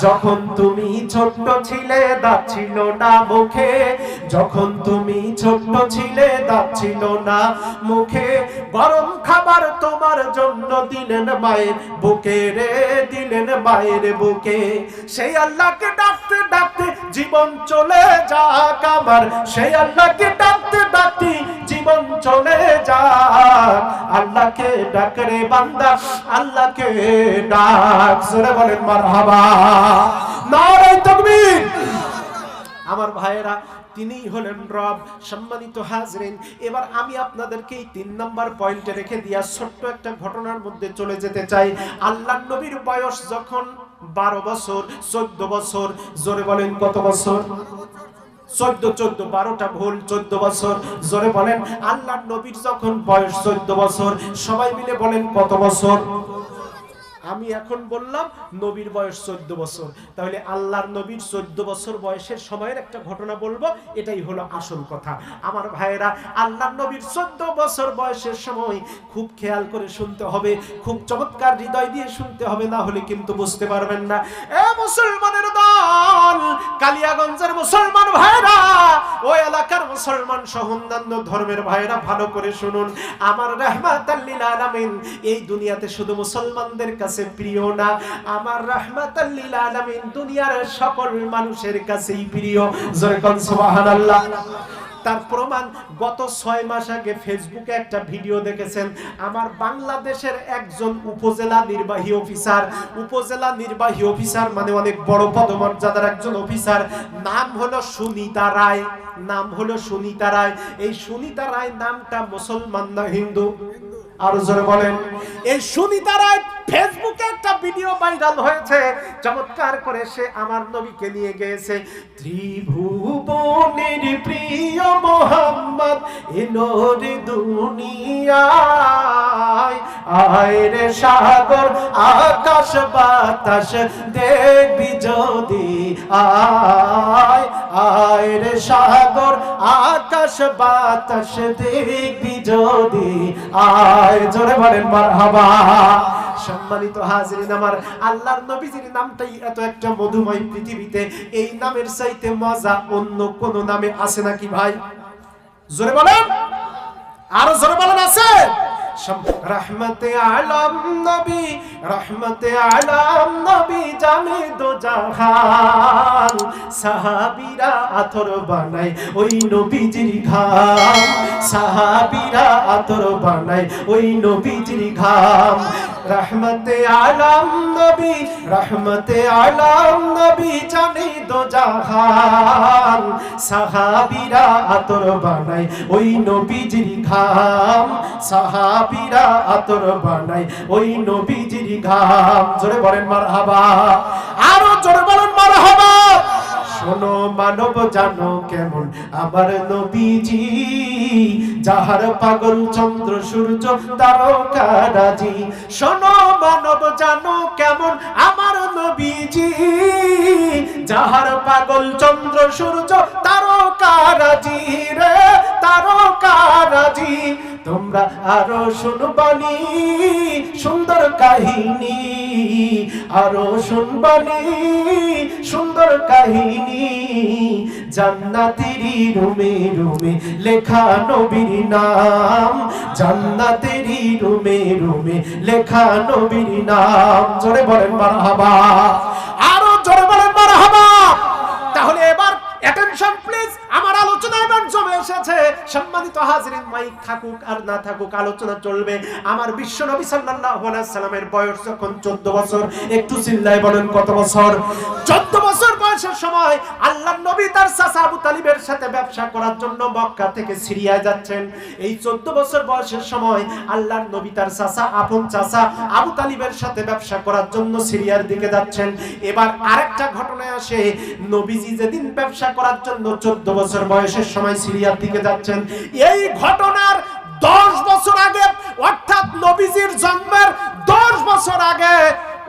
যখন তুমি ছোট্ট ছিলে, দাঁত ছিল না মুখে। যখন তুমি ছোট্ট ছিলে, দাঁত ছিল না মুখে। গরম খাবার তোমার জন্য দিলেন মায়ের বুকে রে, দিলেন মায়ের বুকে। সেই আল্লাহকে ডাকতে ডাকতে জীবন চলে যাক আমার। সেই আল্লাহকে ডাকতে ডাকতে জীবন চলে যাক। আল্লাহকে ডাক রে বান্দা, আল্লাহকে ডাক। জোরে বলেন, মারহাবা। নারে তাকবীর। আমার ভাইয়েরা তিনি হলেন রব, সম্মানিত হাজরিন। এবার আমি আপনাদেরকে এই তিন নাম্বার পয়েন্টে রেখে দিয়া ছোট্ট একটা ঘটনার মধ্যে চলে যেতে চাই। আল্লাহ নবীর বয়স যখন বারো বছর, চোদ্দ বছর, জোরে বলেন, কত বছর? চোদ্দ চোদ্দ, বারোটা ভুল, চোদ্দ বছর। জোরে বলেন আল্লাহ নবীর যখন বয়স চোদ্দ বছর, সবাই মিলে বলেন কত বছর? আমি এখন বললাম, নবীর বয়স চোদ্দ বছর। তাহলে আল্লাহর নবীর চোদ্দ বছর বয়সের সময়ের একটা ঘটনা বলব, এটাই হলো আসল কথা। আমার ভাইয়েরা, আল্লাহর নবীর চোদ্দ বছর বয়সের সময় খুব খেয়াল করে শুনতে হবে, খুব চমৎকার হৃদয় দিয়ে শুনতে হবে, না হলে কিন্তু বুঝতে পারবেন না। এ মুসলমানের দল কালিয়াগঞ্জের মুসলমান ভাইরা ওই এলাকার মুসলমান সহ অন্যান্য ধর্মের ভাইরা ভালো করে শুনুন। আমার রহমাত আলামিন, এই দুনিয়াতে শুধু মুসলমানদের কাছে প্রিয় না, আমার রহমাত আলামিন, দুনিয়ার সকল মানুষের কাছেই প্রিয়। জোরে সুবহানাল্লাহ। তার প্রমাণ গত ছয় মাস আগে ফেসবুকে একটা ভিডিও দেখেছেন। আমার বাংলাদেশের একজন উপজেলা নির্বাহী অফিসার। উপজেলা নির্বাহী অফিসার মানে অনেক বড় পদমর্যাদার একজন অফিসার। নাম হলো সুনিতা রায়। নাম হলো সুনিতা রায়। এই সুনিতা রায় নামটা মুসলমান না হিন্দু? আরও জোরে বলেন। এই সুনিতা রায় ফেসবুকে একটা ভিডিও ভাইরাল হয়েছে। চমৎকার করে সে আমার নবীকে নিয়ে গিয়েছে ত্রিভুবনের প্রিয় মোহাম্মদ এলোর দুনিয়ায়। আয় রে সাগর, আকাশ বাতাস দেখবি যদি আয়। আয় রে সাগর, আকাশ বাতাস দেখবি যদি আয়। জোরে বলেন, মারহাবা। সম্মানিত হাজরিন আমার, আল্লাহর নবীজির নামটাই এত একটা মধুময় পৃথিবীতে, এই নামের চাইতে মজা অন্য কোন নামে আছে নাকি ভাই? জোরে বলেন। আরও জোরে বলেন, আছে? রহমতে আলম নবী, রহমতে আলম নবী জানে দো জাহান। সাহাবীরা আতর বানায় ওই নবীজির ঘাম। সাহাবিরা আতর বানায় ওই নবীজির ঘাম। রহমতে আলম নবী, রহমতে আলম নবী, জানে দো জাহান। সাহাবীরা আতর বানায় ওই নবীজির ঘাম। সাহাবীরা আতর বানায় ওই নবীজির ঘাম। জোরে বলেন মারহাবা। আরও জোরে বলেন মারহাবা। মানব জানো কেমন? আমার নবীজি, যাহার পাগল চন্দ্র, সূর্য তারকারাজি শোনো, মানব জানো কেমন? আমার নবীজি, যাহার পাগল চন্দ্র, সূর্য তারকারাজি রে, তারকারাজি, তোমরা আরও শুনবানি, সুন্দর কাহিনী, আরও শুনবানি, সুন্দর কাহিনী। জান্নাতেরি রুমে রুমে লেখা নবীর নাম জান্নাতেরি রুমে রুমে লেখা নবীর নাম। জোরে বলেন মারহাবা। সম্মানিত হাজরিন, মাইক থাকুক আর না থাকুক, আলোচনা চলবে। আমার বিশ্ব নবী সাল্লাল্লাহু আলাইহি সাল্লামের বয়স যখন 14 বছর, একটু চিল্লায় বলেন কত বছর? 14 বছর বয়সের সময় আল্লাহর নবী তার চাচা আবু তালিবের সাথে ব্যবসা করার জন্য মক্কা থেকে সিরিয়ায় যাচ্ছেন। এই 14 বছর বয়সের সময় আল্লাহর নবী তার চাচা, আপন চাচা আবু তালিবের সাথে ব্যবসা করার জন্য সিরিয়ার দিকে যাচ্ছেন। এবার আরেকটা ঘটনায় আসে। নবীজি যেদিন ব্যবসা করার জন্য 14 বছর বয়সের সময় সিরিয়ার দিকে যাচ্ছেন। এই ঘটনার দশ বছর আগে অর্থাৎ নবীজির জন্মের দশ বছর আগে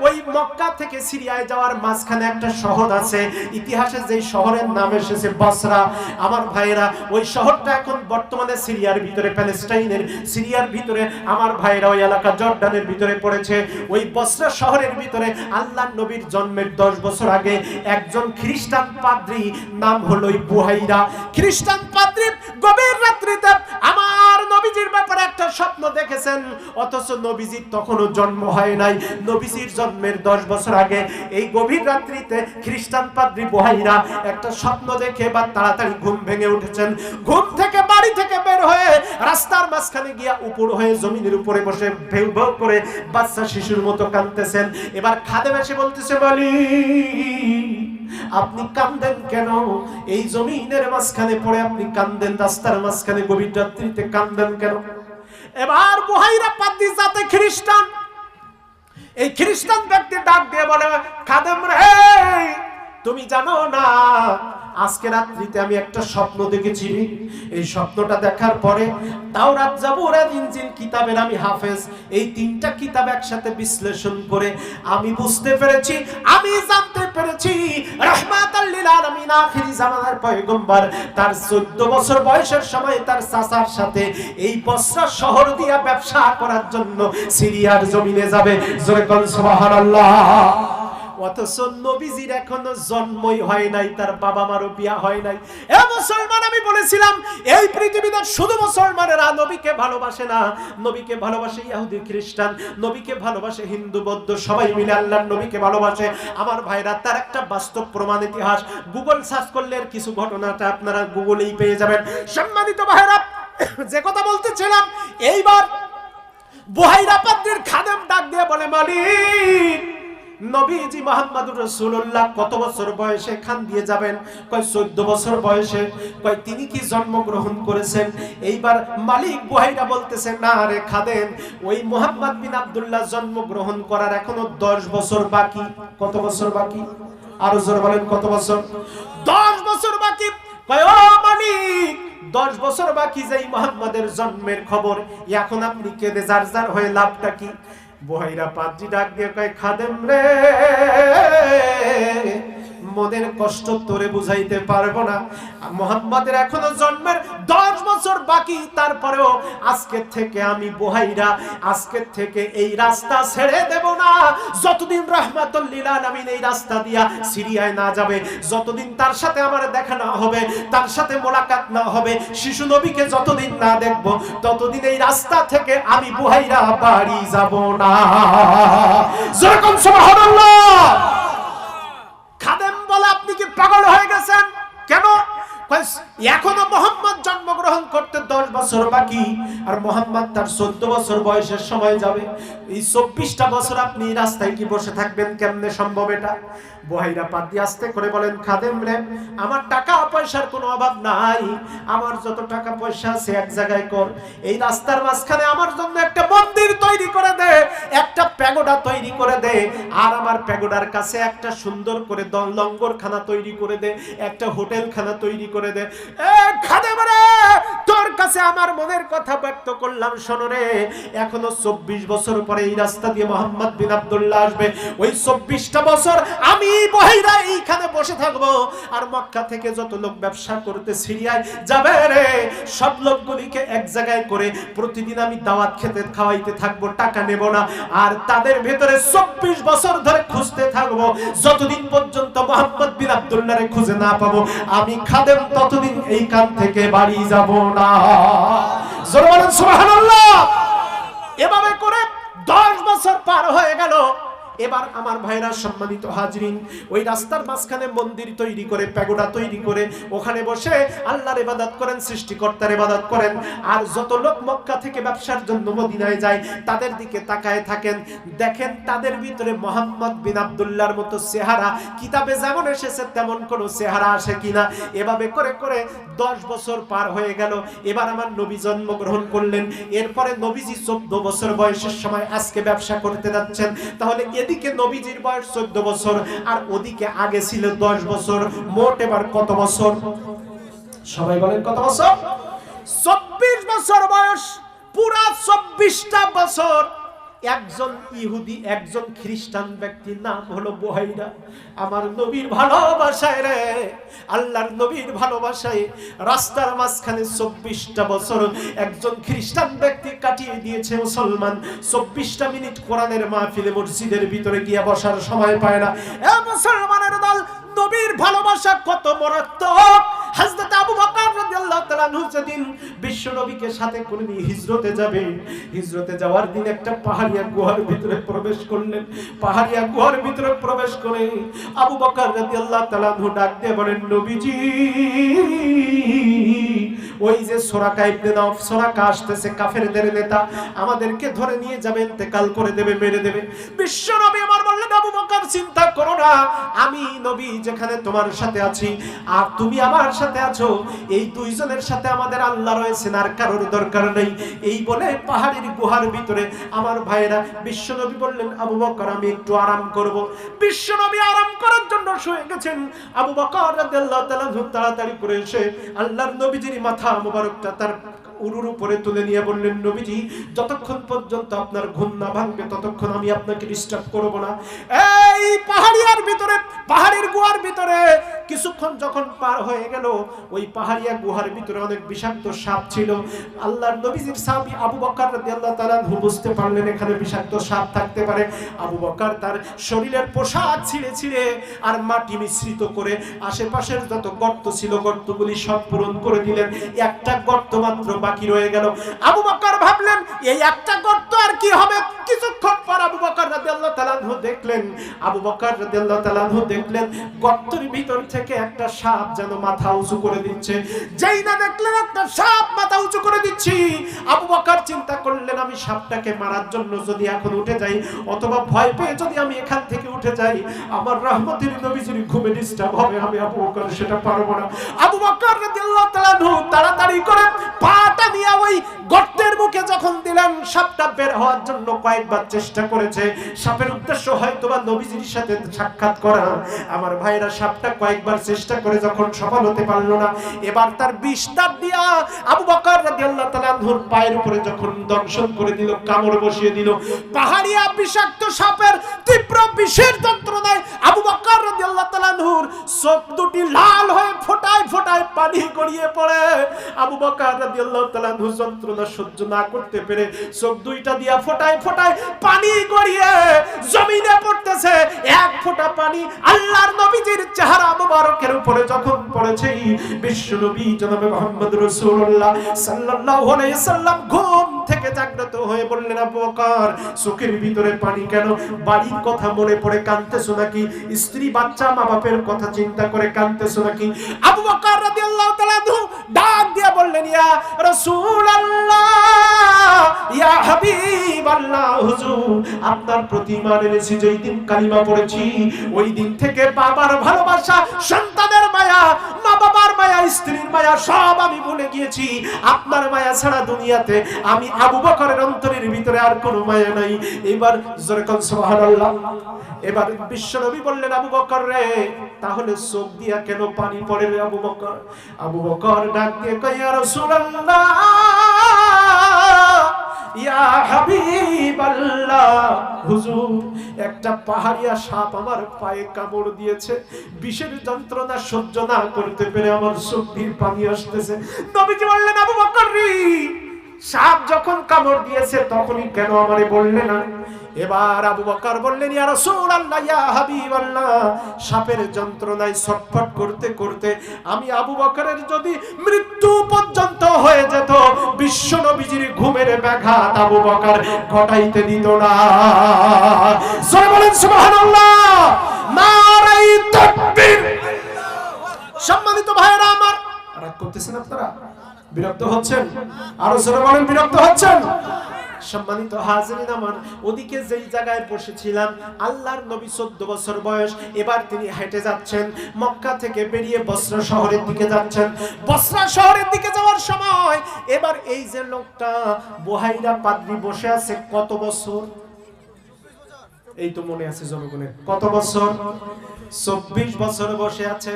ওই মক্কা থেকে সিরিয়ায় যাওয়ার মাঝখানে একটা শহর আছে। ইতিহাসে যেই শহরের নাম এসেছে বসরা। আমার ভাইয়েরা, ওই শহরটা এখন বর্তমানে সিরিয়ার ভিতরে, প্যালেস্টাইনের সিরিয়ার ভিতরে। আমার ভাইয়েরা, ওই এলাকা জর্ডানের ভিতরে পড়েছে। ওই বসরা শহরের ভিতরে আল্লাহ নবীর জন্মের দশ বছর আগে একজন খ্রিস্টান পাদ্রী নাম হলো ওই বুহাইরা। খ্রিস্টান পাদ্রী গভীর রাত্রিতে আমার নবীজির ব্যাপারে একটা স্বপ্ন দেখেছেন। অথচ নবীজির তখনও জন্ম হয় নাই। নবীজির জন্মের দশ বছর আগে এই গভীর রাত্রিতে খ্রিস্টান পাদ্রী বুহাইরা একটা স্বপ্ন দেখে বা তাড়াতাড়ি ঘুম ভেঙে উঠেছেন। ঘুম থেকে বাড়ি থেকে বের হয়ে রাস্তার মাঝখানে গিয়া উপর হয়ে জমিনের উপরে বসে ভেউ ভেউ করে বাচ্চা শিশুর মতো কাঁদতেছেন। এবার খাদেম এসে বলতেছে, বলি, আপনি কান্দেন কেন? এই জমিনের মাঝখানে পড়ে আপনি কান্দেন রাস্তার মাঝখানে গভীর রাত্রিতে কান্দেন কেন? এবার বুহাইরা পাদ্দি জাতে খ্রিস্টান এই খ্রিস্টান ব্যক্তি ডাক দিয়ে বলে খাদেম রে তুমি জানো না, আজকে রাত্রিতে আমি একটা স্বপ্ন দেখেছি। এই স্বপ্নটা দেখার পরে তাও তাওরাত যাব ওরা ইনজিল কিতাবের আমি হাফেজ। এই তিনটা কিতাব একসাথে বিশ্লেষণ করে আমি বুঝতে পেরেছি, আমি জানতে পেরেছি আখিরি জামানার পয়গম্বর, তার 14 বছর বয়সের সময় তার চাচার সাথে এই বসরা শহর দিয়া ব্যবসা করার জন্য সিরিয়ার জমিনে যাবে। জোরে কোন সুবহানাল্লাহ। অথচ নবীজির এখনও জন্মই হয় নাই, তার বাবা মারও বিয়া হয় নাই। এ মুসলমান, আমি বলেছিলাম, এই পৃথিবীতে শুধু মুসলমানেরা নবীকে ভালোবাসে না। নবীকে ভালোবাসে ইহুদি খ্রিস্টান, নবীকে ভালোবাসে হিন্দু, বৌদ্ধ, সবাই মিলে আল্লাহর নবীকে ভালোবাসে। আমার ভাইরা, তার একটা বাস্তব প্রমাণ ইতিহাস। গুগল সার্চ করলে কিছু ঘটনাটা আপনারা গুগলেই পেয়ে যাবেন। সম্মানিত ভাইরা, যে কথা বলতেছিলাম, এইবার বুহাইরা পাত্রের খাদেম ডাক দিয়ে বলে, মালিক নবীজি মোহাম্মদুর রাসূলুল্লাহ কত বছর বয়সে খান দিয়ে যাবেন? কয় 14 বছর বয়সে। কয়, তিনি কি জন্মগ্রহণ করেছেন? এইবার মালিক বুহাইরা বলতেছে, না রে খাদেম, ওই মোহাম্মদ বিন আব্দুল্লাহ জন্মগ্রহণ করার এখনও 10 বছর বাকি। কত বছর বাকি? আরও জোরে বলেন, কত বছর? 10 বছর বাকি। কয়, ও মালিক, দশ বছর বাকি যেই মোহাম্মদের জন্মের খবর, এখন আপনি কেঁদে যার হয়ে লাভটা কি? বহাইরা পাত্রী ডাক দিয়ে কয় খাদেম রে? মনের কষ্ট তোরে বুঝাইতে পারব না। মোহাম্মদের এখনও জন্মের দশ বছর বাকি, তারপরেও আজকে থেকে আমি বহাইরা, আজকে থেকে এই রাস্তা ছেড়ে দেব না। যতদিন রহমাতুল্লিল আলামিন এই রাস্তা দিয়া সিরিয়ায় না যাবে, যতদিন তার সাথে আমার দেখা না হবে, তার সাথে মোলাকাত না হবে, শিশু নবীকে যতদিন না দেখব, ততদিন এই রাস্তা থেকে আমি বুহাইরা বাড়ি যাব না। যেরকম সুবহানাল্লাহ! দশ বছর বাকি, আর মোহাম্মদ তার চোদ্দ বছর বয়সের সময় যাবে। এই চব্বিশটা বছর আপনি রাস্তায় কি বসে থাকবেন? কেমনে সম্ভব এটা? বহাইরা পাত দিয়ে আস্তে করে বলেন, খাদেম রে, আমার টাকা পয়সার কোনো অভাব নাই। আমার যত টাকা পয়সা আছে এক জায়গায় কর। এই রাস্তার মাঝখানে আমার জন্য একটা মন্দির তৈরি করে দে, একটা প্যাগোডা তৈরি করে দে, আর আমার প্যাগোডার কাছে একটা সুন্দর করে লঙ্গরখানা তৈরি করে দে, একটা হোটেলখানা তৈরি করে দে। খাদেম রে, তোর কাছে আমার মনের কথা ব্যক্ত করলাম, শোনো রে, এখনও চব্বিশ বছর পরে এই রাস্তা দিয়ে মোহাম্মদ বিন আব্দুল্লাহ আসবে। ওই চব্বিশটা বছর আমি বহিরা এইখানে বসে থাকব, আর মক্কা থেকে যত লোক ব্যবসা করতে সিরিয়ায় যাবে রে, সব লোকগুলিকে এক জায়গায় করে প্রতিদিন আমি দাওয়াত খেতে খাওয়াইতে থাকব, টাকা নেব না, আর তাদের ভেতরে চব্বিশ বছর ধরে খুঁজতে থাকব। যতদিন পর্যন্ত মোহাম্মদ বিন আব্দুল্লাহ খুঁজে না পাবো, আমি খাদেম ততদিন এই কান থেকে বাড়ি যাব না। সুবহানাল্লাহ। এভাবে করে দশ বছর পার হয়ে গেল। এবার আমার ভাইরা সম্মানিত হাজরিন, ওই রাস্তার মাঝখানে মন্দির তৈরি করে, প্যাগোডা তৈরি করে, ওখানে বসে আল্লাহর ইবাদত করেন, সৃষ্টিকর্তার ইবাদত করেন। আর যত লোক মক্কা থেকে ব্যবসার জন্য মদিনায় যায়, তাদের দিকে তাকায় থাকেন। দেখেন তাদের ভিতরে মোহাম্মদ বিন আব্দুল্লাহর মতো চেহারা, কিতাবে যেমন এসেছে, তেমন কোনো চেহারা আসে কিনা। এভাবে করে করে দশ বছর পার হয়ে গেল। এবার আমার নবী জন্মগ্রহণ করলেন। এরপরে নবীজি চোদ্দ বছর বয়সের সময় আজকে ব্যবসা করতে যাচ্ছেন। তাহলে এদিকে নবীজির বয়স চোদ্দ বছর, আর ওদিকে আগে ছিল দশ বছর, মোট এবার কত বছর? সবাই বলেন কত বছর? চব্বিশ বছর বয়স, পুরা চব্বিশটা বছর। একজন ইহুদি, একজন খ্রিস্টান ব্যক্তির নাম হলো বুহাইরা। আমার নবীর ভালোবাসায় রে, আল্লাহর নবীর ভালোবাসায় রাস্তার মাঝখানে চব্বিশটা বছর একজন খ্রিস্টান ব্যক্তি কাটিয়ে দিয়েছে মুসলমান। চব্বিশটা মিনিট কোরআনের মাহফিলে মসজিদের ভিতরে গিয়ে বসার সময় পায় না। এ মুসলমানের দল, নবীর ভালোবাসা কত মরাত্মক। হযরত আবু বকর রাদিয়াল্লাহু সাথে করে নিয়ে হিজরতে যাবে, হিজরতে যাওয়ার দিন একটা পাহাড়িয়া গুহার ভিতরে প্রবেশ করলেন। পাহাড়িয়া গুহার ভিতরে প্রবেশ করে আবু বকর রাদিয়াল্লাহু তাআলা ডাক দিয়ে বলেন, নবীজি ওই যে সোরাকা ইবনে নওফ সোরাকা আসতেছে, কাফেরদের নেতা। আমাদেরকে ধরে নিয়ে যাবে ইন্তেকাল করে দেবে, মেরে দেবে। বিশ্ব নবী আমার বললেন, আবু বকর, চিন্তা করো না। আমি নবী যেখানে তোমার সাথে আছি। আর তুমি আমার সাথে আছো। এই দুইজনের সাথে আমাদের আল্লাহ রয়েছেন, আর কারোর দরকার নেই। এই বলে পাহাড়ের গুহার ভিতরে আমার ভাইয়েরা বিশ্ব নবী বললেন, আবু বকর, আমি একটু আরাম করব। বিশ্ব নবী আরাম করার জন্য শুয়ে গেছেন। আবু বকর রাদিয়াল্লাহু তাআলা তাড়াতাড়ি করে এসে আল্লাহর নবীজির মাথা মোবারকটা তার উরুর উপরে তুলে নিয়ে বললেন, নবীজি, যতক্ষণ পর্যন্ত আপনার ঘুম না ভাঙবে, ততক্ষণ আমি আপনাকে ডিস্টার্ব করব না। এই পাহাড়িয়ার ভিতরে, পাহাড়ের গুহার ভিতরে কিছুক্ষণ যখন পার হয়ে গেল, ওই পাহাড়িয়া গুহার ভিতরে অনেক বিষাক্ত সাপ ছিল। আল্লাহর নবীজির সাহাবী আবু বকর রাদিয়াল্লাহু তাআলা বুঝতে পারলেন এখানে বিষাক্ত সাপ থাকতে পারে। আবু বকর তার শরীরের পোশাক ছিঁড়ে ছিঁড়ে আর মাটি মিশ্রিত করে আশেপাশের যত গর্ত ছিল, গর্তগুলি সব পূরণ করে দিলেন। একটা গর্ত মাত্র বাকি রয়ে গেল। আবু বকর ভাবলেন, এই একটা গর্ত আর কি হবে? কিছুক্ষণ পর আবু বকর রাদিয়াল্লাহু তাআলা দেখলেন, আবু বকর রাদিয়াল্লাহু তাআলা দেখলেন, গর্তের ভিতর থেকে একটা সাপ যেন মাথা উঁচু করে দিচ্ছে। যেই না দেখলেন একটা সাপ মাথা উঁচু করে দিচ্ছি। আবু বকর চিন্তা করলেন, আমি সাপটাকে মারার জন্য যদি এখন উঠে যাই, অথবা ভয় পেয়ে যদি আমি এখান থেকে উঠে যাই, আমার রহমতের নবীজির ঘুমে ডিস্টার্ব হবে, আমি আবু বকর সেটা পারব না। আবু বকর রাদিয়াল্লাহু তাআলা তাড়াতাড়ি করে পাটা নিয়ে ওই গর্তের মুখে যখন দিলেন, সাপটা বের হওয়ার জন্য কয়েকবার চেষ্টা করেছে। সাপের উদ্দেশ্য হয়তোবা নবীজির সাথে সাক্ষাৎ করা। আমার ভাইরা সাপটা কয়েকবার চেষ্টা করে যখন সফল হতে পারল না, এবার তার বিস্তার দিয়া আবু বকর রাদিয়াল্লাহু তাআলা আনহুর পায়ের উপরে যখন দংশন করে দিল, কামড় বসিয়ে দিল, পাহাড়িয়া বিষাক্ত সাপের তীব্র বিষের যন্ত্রণায় আবু বকর রাদিয়াল্লাহু তাআলা আনহুর চোখ দুটি লাল হয়ে ফোটায় ফোটায় পানি গড়িয়ে পড়ে। আবু বকর রাদিয়াল্লাহু তাআলা আনহু যন্ত্রণা সহ্য না করতে পেরে চোখ দুইটা দিয়া ফোটায় ফোটায় পানি গড়িয়ে জমিনে পড়তেছে, এক ফোঁটা পানি আল্লাহর নবীজির চেহারা মুবারকের উপরে যখন পড়েছে বিশ্ব নবী জনাবে মুহাম্মদ রাসূলুল্লাহ সাল্লাল্লাহু আলাইহি সাল্লাম ঘুম থেকে জাগ্রত হয়ে বললেন, আবু বকর, চোখের ভিতরে পানি কেন? বাড়ির কথা মনে পড়ে কাঁদতেছো নাকি? স্ত্রী, বাচ্চা মা বাপের কথা চিন্তা করে কাঁদতেছো নাকি? আবু বকর রাদিয়াল্লাহু তাআলা ডাক দিয়া বললেন, ইয়া রাসূলুল্লাহ, ইয়া হাবিবাল্লাহ, হুজুর, আপনার প্রতি ঈমান এনেছি, যেই দিন কালিমা পড়েছি, ওই দিন থেকে বাবার ভালোবাসা, সন্তানের মায়া মা বাবার মায়া, স্ত্রীর মায়া, সব আমি ভুলে গিয়েছি। আপনার মায়া ছাড়া দুনিয়াতে আমি আবু বকরের অন্তরের ভিতরে আর কোনো মায়া নাই। এবার যেরকম সুবহানাল্লাহ। এবার বিশ্বনবী বললেন, আবু বকর রে, তাহলে চোখ দিয়া কেন পানি পড়ে রে আবু বকর? আবু বকর ডাক দিয়ে কই ইয়া রাসূলুল্লাহ! ইয়া হাবিবাল্লাহ। হুজুর, একটা পাহাড়িয়া সাপ আমার পায়ে কামড় দিয়েছে। বিষের যন্ত্রণা সহ্য না করতে পেরে আমার দিয়ে পানি আসতেছে। নবীজি বললেন, আবু বকর সাপ যখন কামড় দিয়েছে, তখনই কেন আমারে বললে না? এবার আবু বকর বললেন, ইয়া রাসূলুল্লাহ, ইয়া হাবিবাল্লাহ, সাপের যন্ত্রণায় ছটফট করতে করতে আমি আবু বকরের যদি মৃত্যু পর্যন্ত হয়ে যেত, বিশ্ব নবীজির ঘুমের ব্যাঘাত আবু বকর ঘটাইতে দিত না। জোরে বলেন, সুবহানাল্লাহ। নারাই তাকবীর। সম্মানিত ভাইরা আমার, রাগ করতেছেন আপনারা? বিরক্ত হচ্ছেন? আরও জোরে বলেন, বিরক্ত হচ্ছেন? সম্মানিত হাজিরিন আমার, ওদিকে যেই জায়গায় বসেছিলাম, আল্লাহর নবী চোদ্দ বছর বয়স, এবার তিনি হেঁটে যাচ্ছেন, মক্কা থেকে বেরিয়ে বসরা শহরের দিকে যাচ্ছেন। বসরা শহরের দিকে যাওয়ার সময়, এবার এই যে লোকটা, বহাইরা পাদ্রি বসে আছে, কত বছর? এই তো মনে আছে জনগণের। কত বছর? চব্বিশ বছর বসে আছে,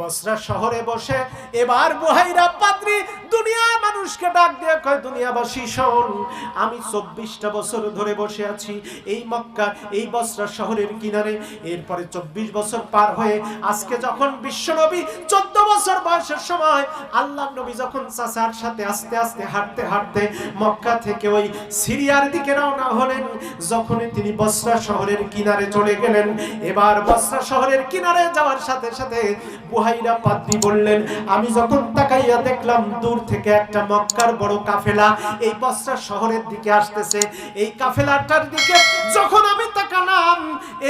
বসরা শহরে বসে। এবার বুহাইরা পাত্রী দুনিয়া মানুষকে ডাক দিয়ে কয়, দুনিয়াবাসী, শোন, আমি চব্বিশটা বছর ধরে বসে আছি এই মক্কা এই বসরা শহরের কিনারে। এরপরে চব্বিশ বছর পার হয়ে আজকে যখন বিশ্বনবী চোদ্দ বছর বয়সের সময় আল্লাহ নবী যখন চাচার সাথে আস্তে আস্তে হাঁটতে হাঁটতে মক্কা থেকে ওই সিরিয়ার দিকে রওনা হলেন, যখনই তিনি বসরা শহরের কিনারে চলে গেলেন। এবার বসরা শহরের কিনারে যাওয়ার সাথে সাথে বুহাইরা পাদ্রি বললেন, আমি যখন তাকাইয়া দেখলাম দূর থেকে একটা মক্কার বড় কাফেলা এই বসরা শহরের দিকে আসতেছে। এই কাফেলাটার দিকে যখন আমি তাকালাম,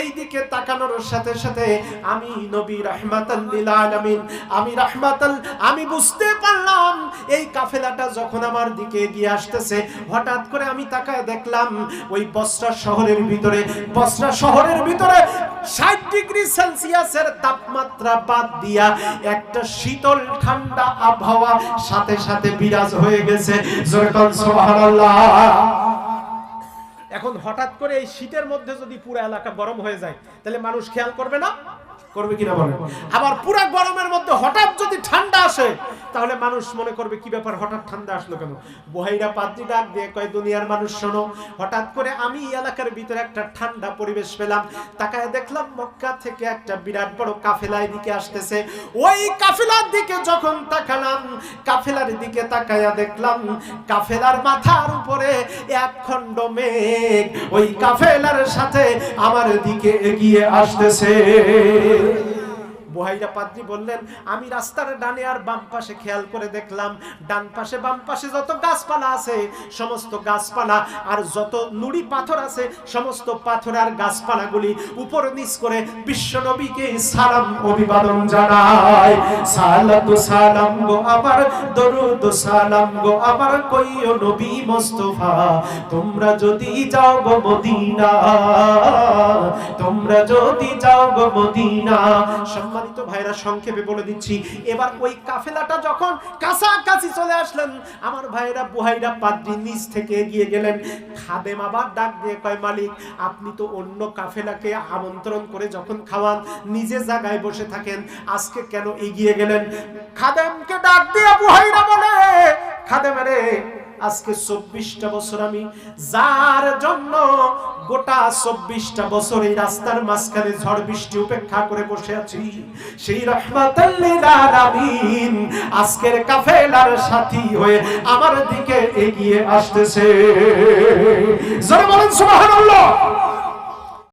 এই দিকে তাকানোর সাথে সাথে আমি নবী রাহমাতাল লিল আলামিন, আমি রাহমাতাল, আমি বুঝতে পারলাম এই কাফেলাটা যখন আমার দিকে এগিয়ে আসতেছে, হঠাৎ করে আমি তাকায় দেখলাম ওই বসরা শহরের ভিতরে বসরা শহরের ভিতরে ষাট ডিগ্রি সেলসিয়াসের তাপমাত্রা বাদ দিয়া একটা শীতল ঠান্ডা আবহাওয়া সাথে সাথে বিরাজ হয়ে গেছে। এখন হঠাৎ করে এই শীতের মধ্যে যদি পুরো এলাকা গরম হয়ে যায়, তাহলে মানুষ খেয়াল করবে না? করবে কিনা বলে আবার পুরো গরমের মধ্যে হঠাৎ যদি ঠান্ডা আসে, তাহলে মানুষ মনে করবে, কি ব্যাপার, হঠাৎ ঠান্ডা আসলো কেন? বহাইরা পাদ্রি ডাক দিয়ে কয়, দুনিয়ার মানুষ, শোনো, হঠাৎ করে আমি এলাকার ভিতরে একটা ঠান্ডা পরিবেশ পেলাম। তাকায় দেখলাম মক্কা থেকে একটা বিরাট বড় কাফেলা দিকে আসতেছে। ওই কাফেলার দিকে যখন তাকালাম, কাফেলার দিকে তাকায়া দেখলাম, কাফেলার মাথার উপরে এক খণ্ড মেঘ। ওই কাফেলার সাথে আমার দিকে এগিয়ে আসতেছে। Amén. বুহাইরা পাদ্রি বললেন, আমি রাস্তার ডানে আর বাম পাশে খেয়াল করে দেখলাম, ডান পাশে বাম পাশে যত গাছপালা আছে, সমস্ত গাছপালা আর যত নুড়ি পাথর আছে, সমস্ত পাথর আর গাছপালাগুলি উপর নিচ করে বিশ্ব নবীকে সালাম, অভিবাদন জানায়। সালাতু সালাম গো আমার দরুদ সালাম গো আমার কইও নবী মোস্তফা, তোমরা যদি যাও গো মদিনা, তোমরা যদি যাও গো মদিনা সম্মানিত ভাইরা সংক্ষেপে বলে দিচ্ছি, এবার ওই কাফেলাটা যখন কাছাকাছি চলে আসলেন, আমার ভাইরা বুহাইরা পাদ্রি নিচ থেকে এগিয়ে গেলেন। খাদেম আবার ডাক দিয়ে কয়, মালিক, আপনি তো অন্য কাফেলাকে আমন্ত্রণ করে যখন খাওয়ান, নিজে জায়গায় বসে থাকেন, আজকে কেন এগিয়ে গেলেন? খাদেমকে ডাক দিয়ে বুহাইরা বলে, খাদেম রে আজকে চব্বিশটা বছর আমি, যার জন্য গোটা চব্বিশটা বছর এই রাস্তার মাঝখানে ঝড় বৃষ্টি উপেক্ষা করে বসে আছি, সেই রহমাতাল্লিলামিন আজকের কাফেলার সাথী হয়ে আমার দিকে এগিয়ে আসতেছে। জোরে বলেন